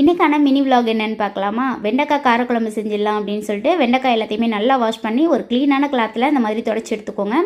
இன்றைக்கான mini vlog என்னென்னு பார்க்கலாமா? வெண்டைக்காய் காரக்குழம்பு செஞ்சிடலாம் அப்படின்னு சொல்லிட்டு வெண்டைக்காய் எல்லாத்தையுமே நல்லா வாஷ் பண்ணி ஒரு க்ளீனான கிளாத்தில் இந்த மாதிரி தொடச்சி எடுத்துக்கோங்க.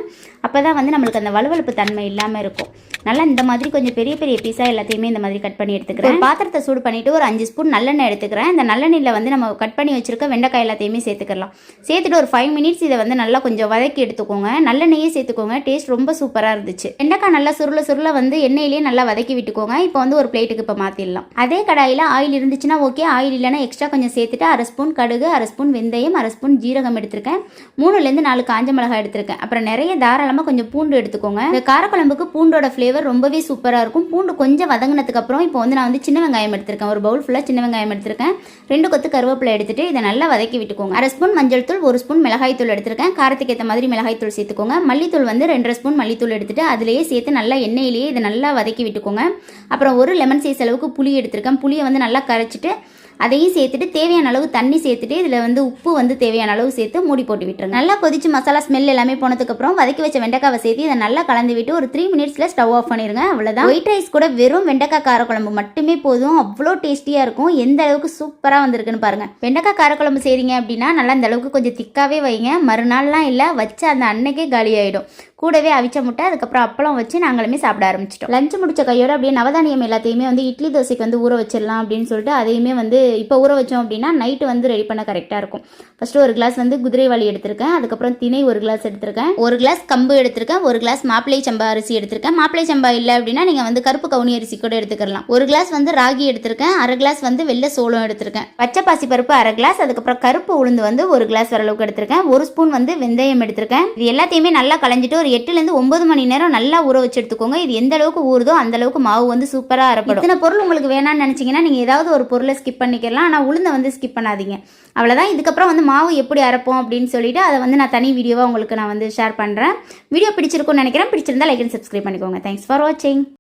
அப்போ தான் வந்து நம்மளுக்கு அந்த வலுவலுப்பு தன்மை இல்லாமல் இருக்கும். நல்லா இந்த மாதிரி கொஞ்சம் பெரிய பெரிய பீஸாக எல்லாத்தையுமே இந்த மாதிரி கட் பண்ணி எடுத்துக்கிறேன். பாத்திரத்தை சூடு பண்ணிவிட்டு ஒரு அஞ்சு ஸ்பூன் நல்லெண்ணெய் எடுத்துக்கிறேன். இந்த நல்லெண்ணெயில் வந்து நம்ம கட் பண்ணி வச்சுருக்க வெண்டைக்காய் எல்லாத்தையுமே சேர்த்துக்கலாம். சேர்த்துட்டு ஒரு ஃபைவ் மினிட்ஸ் இதை வந்து நல்லா கொஞ்சம் வதக்கி எடுத்துக்கோங்க. நல்லெண்ணெயே சேர்த்துக்கோங்க. டேஸ்ட் ரொம்ப சூப்பராக இருந்துச்சு. வெண்டைக்காய் நல்லா சுருள சுருள வந்து எண்ணெயிலேயே நல்லா வதக்கி விட்டுக்கோங்க. இப்போ வந்து ஒரு பிளேட்டுக்கு இப்போ மாற்றிடலாம் அதே கடாயில் ஆயில் இருந்துச்சுன்னா ஓகே ஆயில் இல்லைன்னா எக்ஸ்ட்ரா கொஞ்சம் சேர்த்துட்டு அரை ஸ்பூன் கடுகு அரை ஸ்பூன் வெந்தயம் அரை ஸ்பூன் ஜீரகம் எடுத்திருக்கேன். மூணுலேருந்து நாலு காஞ்ச மிளகாய் எடுத்திருக்கேன். அப்புறம் நிறைய தாராளமாக கொஞ்சம் பூண்டு எடுத்துக்கோங்க. இந்த காரக்குழம்புக்கு பூண்டோட ஃப்ளேவர் ரொம்பவே சூப்பராக இருக்கும். பூண்டு கொஞ்சம் வதங்கினதுக்கு அப்புறம் இப்போ வந்து நான் வந்து சின்ன வெங்காயம் எடுத்திருக்கேன். ஒரு பவுல் ஃபுல்லாக சின்ன வெங்காயம் எடுத்திருக்கேன். ரெண்டு கொத்து கருவேப்பிலை எடுத்துட்டு இதை நல்லா வதக்கி விட்டுக்கோங்க. அரை ஸ்பூன் மஞ்சள் தூள் ஒரு ஸ்பூன் மிளகாய் தூள் எடுத்திருக்கேன். காரத்துக்கு ஏற்ற மாதிரி மிளகாய் தூள் சேர்த்துக்கோங்க. மல்லித்தூள் வந்து ரெண்டரை ஸ்பூன் மல்லித்தூள் எடுத்துட்டு அதிலேயே சேர்த்து நல்லா எண்ணெயிலேயே இதை நல்லா வதக்கி விட்டுக்கோங்க. அப்புறம் ஒரு லெமன் சைஸ் அளவுக்கு புளி எடுத்திருக்கேன். புளியை வந்து நல்லா கரைச்சிட்டு அதையும் சேர்த்துட்டு தேவையான அளவு தண்ணி சேர்த்துட்டு இதில் வந்து உப்பு வந்து தேவையான அளவு சேர்த்து மூடி போட்டு விட்டுருங்க. நல்லா கொதிச்சு மசாலா ஸ்மெல் எல்லாமே போனதுக்கப்புறம் வதக்கி வச்ச வெண்டைக்காவை சேர்த்து இதை நல்லா கலந்து விட்டு ஒரு த்ரீ மினிட்ஸில் ஸ்டவ் ஆஃப் பண்ணிடுங்க அவ்வளோதான் ஒயிட் ரைஸ் கூட வெறும் வெண்டைக்காய் காரக்குழம்பு மட்டுமே போதும். அவ்வளோ டேஸ்டியாக இருக்கும். எந்த அளவுக்கு சூப்பராக வந்திருக்குன்னு பாருங்கள் வெண்டைக்காய் காரக்குழம்பு செய்கிறீங்க அப்படின்னா நல்லா இந்த அளவுக்கு கொஞ்சம் திக்காகவே வைங்க. மறுநாள்லாம் இல்லை வச்சு அந்த அன்னைக்கே காலி ஆகிடும் கூடவே அவிச்ச முட்டை அதுக்கப்புறம் அப்பளம் வச்சு நாங்களுமே சாப்பிட ஆரம்பிச்சிட்டோம். லஞ்ச் முடிச்ச கையோட அப்படியே நவதானியம் எல்லாத்தையுமே வந்து இட்லி தோசைக்கு வந்து ஊற வச்சிடலாம் அப்படின்னு சொல்லிட்டு அதையுமே வந்து இப்போ ஊற வச்சோம் அப்படின்னா நைட்டு வந்து ரெடி பண்ண கரெக்டாக இருக்கும். ஃபஸ்ட்டு ஒரு கிளாஸ் வந்து குதிரைவாளி எடுத்திருக்கேன். அதுக்கப்புறம் திணை ஒரு கிளாஸ் எடுத்திருக்கேன். ஒரு கிளாஸ் கம்பு எடுத்திருக்கேன். ஒரு கிளாஸ் மாப்பிளை சம்பா அரிசி எடுத்திருக்கேன். மாப்பிளை சம்பா இல்லை அப்படின்னா நீங்கள் வந்து கருப்பு கவுனி அரிசி கூட எடுத்துக்கலாம். ஒரு கிளாஸ் வந்து ராகி எடுத்திருக்கேன். அரை கிளாஸ் வந்து வெள்ளை சோளம் எடுத்திருக்கேன். பச்சை பாசி பருப்பு அரை கிளாஸ் அதுக்கப்புறம் கருப்பு உளுந்து வந்து ஒரு கிளாஸ் வரளவுக்கு எடுத்திருக்கேன். ஒரு ஸ்பூன் வந்து வெந்தயம் எடுத்திருக்கேன். இது எல்லாத்தையுமே நல்லா களைஞ்சிட்டு ஒரு எட்டுலேருந்து ஒன்பது மணி நேரம் நல்லா ஊற வச்சு எடுத்துக்கோங்க இது எந்த அளவுக்கு ஊறுதோ அந்த அளவுக்கு மாவு வந்து சூப்பராக அரைப்படும். இத்தனை பொருள் உங்களுக்கு வேணாம்னு நினச்சிங்கன்னா நீங்கள் ஏதாவது ஒரு பொருளை ஸ்கிப் பண்ணிக்கலாம். ஆனால் உளுந்தை வந்து ஸ்கிப் பண்ணாதீங்க. அவ்வளோதான் இதுக்கப்புறம் வந்து மாவு எப்படி அரைப்போம் அப்படின்னு சொல்லிட்டு அதை வந்து நான் தனி வீடியோவாக உங்களுக்கு நான் வந்து ஷேர் பண்ணுறேன் வீடியோ பிடிச்சிருக்கும்னு நினைக்கிறேன். பிடிச்சிருந்தா லைக் அண்ட் சப்ஸ்கிரைப் பண்ணிக்கோங்க. தேங்க்ஸ் ஃபார் வாட்சிங்